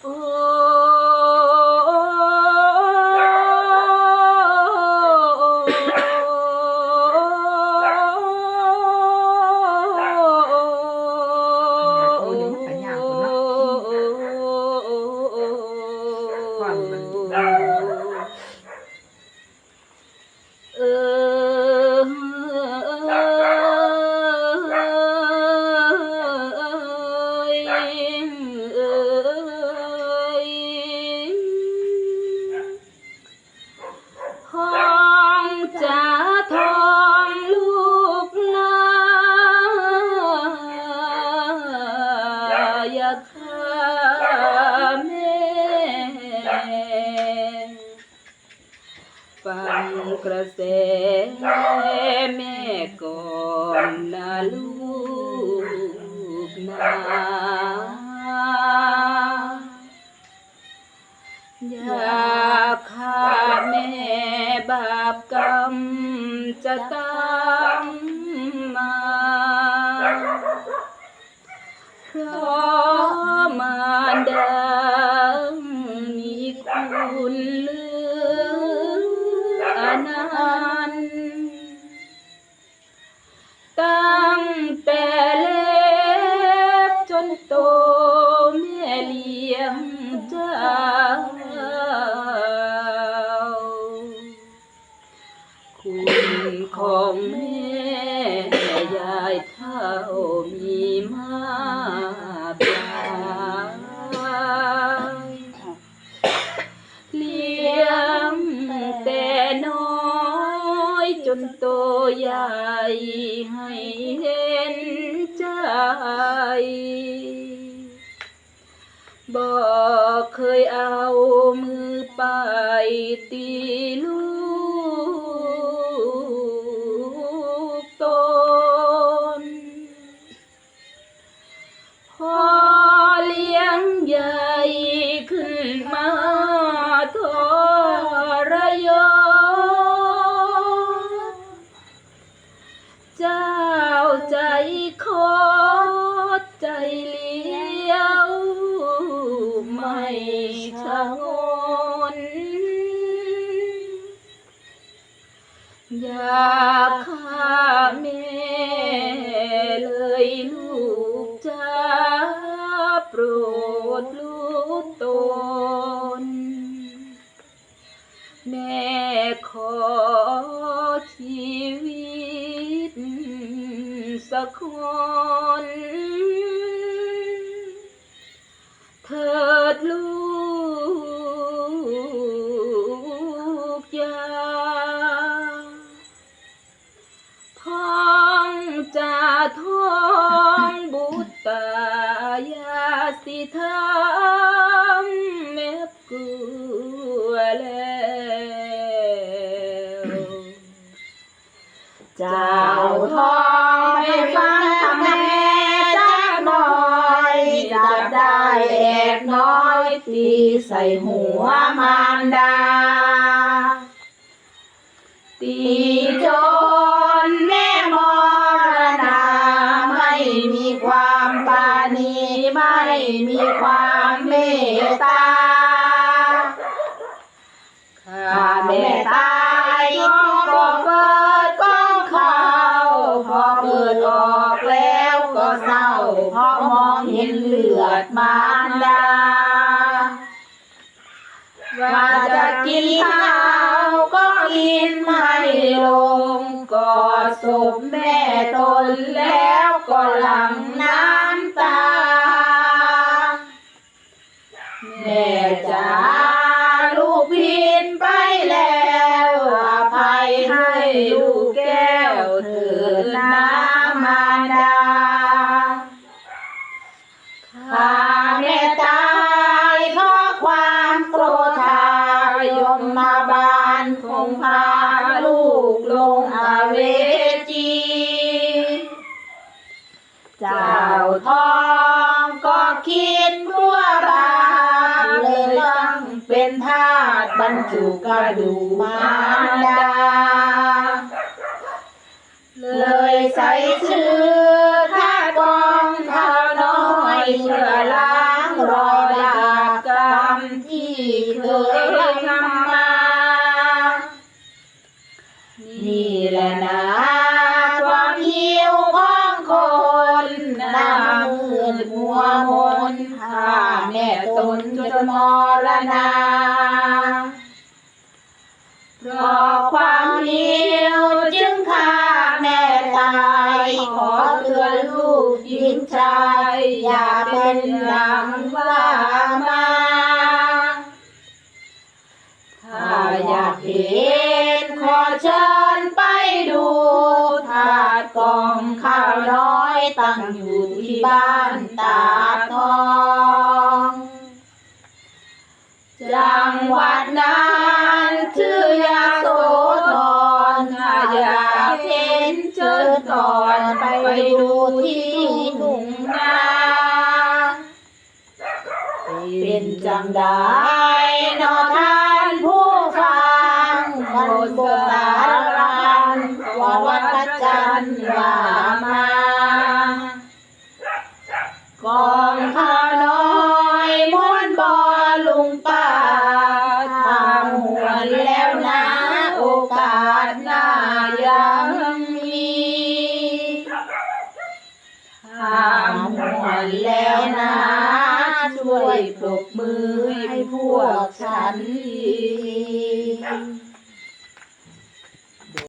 โฟังกระแสแม่ก่อนนะลูกนะอย่าฆ่าแม่บาปกรรมจะตามมาเพราะายเท่ามีมากมายเลี้ยงแต่น้อยจนโตใหญ่ให้เห็นใจบอกเคยเอามือไปตีลูก สักคน เถิดลูกยาท้องจะท้องบุตตายาสิทำแม่กลัวแล้วเจ้าท้อง ฟังคำแม่จักหน่อยจับได้แอกน้อยตีใส่หัวมารดา ตีจนแม่มรณาไม่มีความปานีไม่มีความเมตตาข้าแม่ตายก็เปิดกล้องข่าวพอ เปิดออกแล้วก็เศร้าเพราะมองเห็นเลือดมารดา ว่าจะกินข้าวก็กินไม่ลงกอดศพแม่ตนแล้วก็หลั่งน้ำตา แม่จ๋าลูกพินไปแล้วอภัยให้ลูกแก้วเถิ ดนะมารดาข้าแม่ตายเพราะความโกรธายมมาบาลคงพาลูกลงอาเวจี เจ้าทองก็คิดทั่วราเลยต้องเป็นทาสบรรจุกระดูกมารดา เลยใส่ชื่อทากองเท้าน้อยเพื่อล้างรอยดาบกที่เคยทำมา นี่แหละนะความหิวของคนหน้ามืดมัวมนฆ่าแม่ตนจนมรณา ชาย อย่าเป็นดังว่ามาถ้าอยากเห็นขอเชิญไปดูถาดกองข้าวน้อยตั้งอยู่ที่บ้านตาทองจังหวัดนั้นชื่อยาโสธรถ้าอยากเห็นเชิญก่อนไปดูที่ เป็นจังได้นอท่านผู้ฟังมันโบราณว่าวัดจันทร์วามา กองข้าน้อยม้วนบอลุงป้าทางหวนแล้วนะโอกาสหน้ายังมีทางหวนแล้วนะ ปรบมือให้พวกฉันที